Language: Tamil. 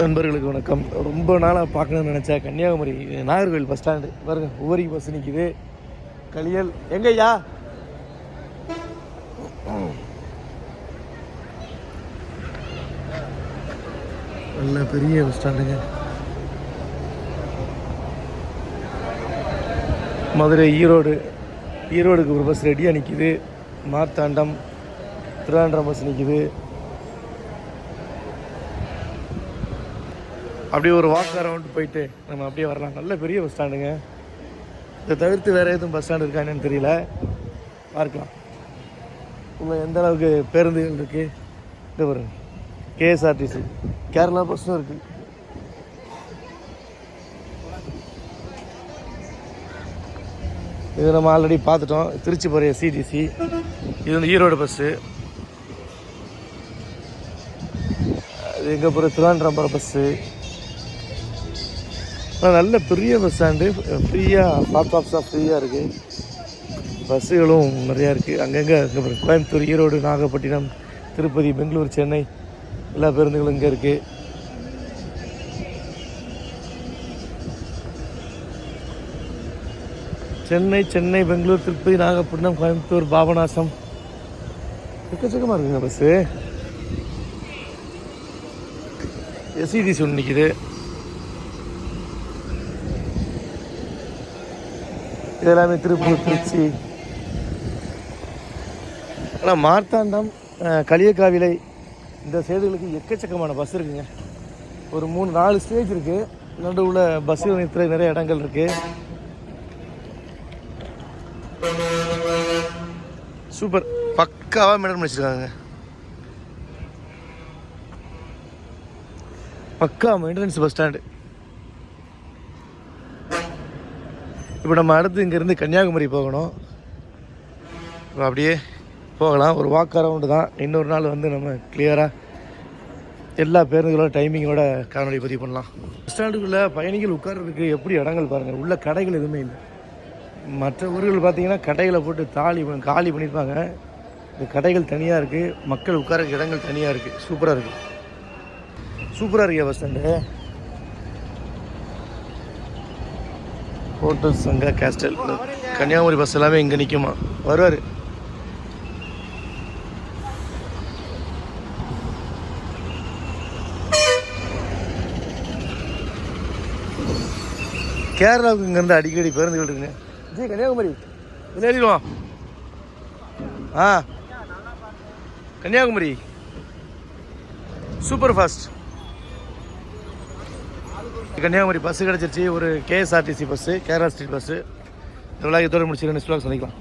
நண்பர்களுக்கு வணக்கம். ரொம்ப நாளாக பார்க்கணும்னு நினச்சா கன்னியாகுமரி நாகர்கோவில் பஸ் ஸ்டாண்டு பாருங்க உவரி பஸ் நிற்கிது களியல் எங்கய்யா? நல்ல பெரிய பஸ் ஸ்டாண்டுங்க மதுரை ஈரோடு ஈரோடுக்கு ஒரு பஸ் ரெடியாக நிற்கிது மார்த்தாண்டம் திருவாண்டம் பஸ் நிற்கிது அப்படியே ஒரு வாக் அரவுண்ட் போயிட்டு நம்ம அப்படியே வரலாம். நல்ல பெரிய பஸ் ஸ்டாண்டுங்க இதை தவிர்த்து வேறு எதுவும் பஸ் ஸ்டாண்டு இருக்கா என்னென்னு தெரியல. பார்க்கலாம். உள்ள எந்த அளவுக்கு பேருந்துகள் இருக்குது இது வரும் கேஎஸ்ஆர்டிசி கேரளா பஸ்ஸும் இருக்குது இது நம்ம ஆல்ரெடி பார்த்துட்டோம். திருச்சி போகிற சிடிசி இது வந்து ஈரோடு பஸ்ஸு அது எங்கே போகிற? திருவாண்டம் போகிற பஸ்ஸு நல்ல பெரிய பஸ் ஸ்டாண்டு ஃப்ரீயாக பிளாட்ஃபார்ம்ஸாக ஃப்ரீயாக இருக்குது பஸ்ஸுகளும் நிறையா இருக்குது அங்கங்கே அங்கே கோயம்புத்தூர் ஈரோடு நாகப்பட்டினம் திருப்பதி பெங்களூர் சென்னை எல்லா பேருந்துகளும் இங்கே இருக்குது சென்னை சென்னை பெங்களூர் திருப்பதி நாகப்பட்டினம் கோயம்புத்தூர் பாபநாசம். எக்கச்சக்கமாக இருக்குங்க பஸ்ஸு எஸ்இடிசி ஒன்று நிற்கிது இதெல்லாமே திருப்பூர் திருச்சி. ஆனால் மார்த்தாண்டம் களியக்காவிலை இந்த சைடுகளுக்கு எக்கச்சக்கமான பஸ் இருக்குங்க. ஒரு மூணு நாலு ஸ்டேஜ் இருக்குது நடுவில் பஸ் நிறுத்துற நிறைய இடங்கள் இருக்குது சூப்பர் பக்காவாக மெயின்டைன் வச்சுருக்காங்க. பக்கா மெயின்டெனன்ஸ் பஸ் ஸ்டாண்டு இப்போ நம்ம அடுத்து இங்கேருந்து கன்னியாகுமரி போகணும். இப்போ அப்படியே போகலாம். ஒரு வாக் அரவுண்டு தான். இன்னொரு நாள் வந்து நம்ம கிளியராக எல்லா பேருந்துகளோட டைமிங்கோட காணொலி பதிவு பண்ணலாம். பஸ் ஸ்டாண்டுக்குள்ளே பயணிகள் உட்கார்றதுக்கு எப்படி இடங்கள் பாருங்கள் உள்ள கடைகள் எதுவுமே இல்லை. மற்ற ஊர்கள் பார்த்தீங்கன்னா கடைகளை போட்டு தாலி பண்ணி- காலி பண்ணியிருப்பாங்க இந்த கடைகள் தனியாக இருக்குது மக்கள் உட்கார இடங்கள் தனியாக இருக்குது சூப்பராக இருக்குது சூப்பராக இருக்கே பஸ் ஸ்டாண்டு. ஹோட்டல் சங்கா கேஸ்டல் கன்னியாகுமரி பஸ் எல்லாமே இங்கே நிற்குமா வருவார். கேரளாவுக்கு இங்கேருந்து அடிக்கடி பேருந்துகள் இருக்குங்க. ஜி கன்னியாகுமரி. இதில் ஏறிடுவோம் ஆ. Kanyakumari. Super fast Kanyakumari bus கிடச்சிருச்சு ஒரு KSRTC bus Kerala street bus இந்த விழாக்கத்தோடு முடிச்சு ரெண்டு ஸ்லாக் சந்திக்கலாம்.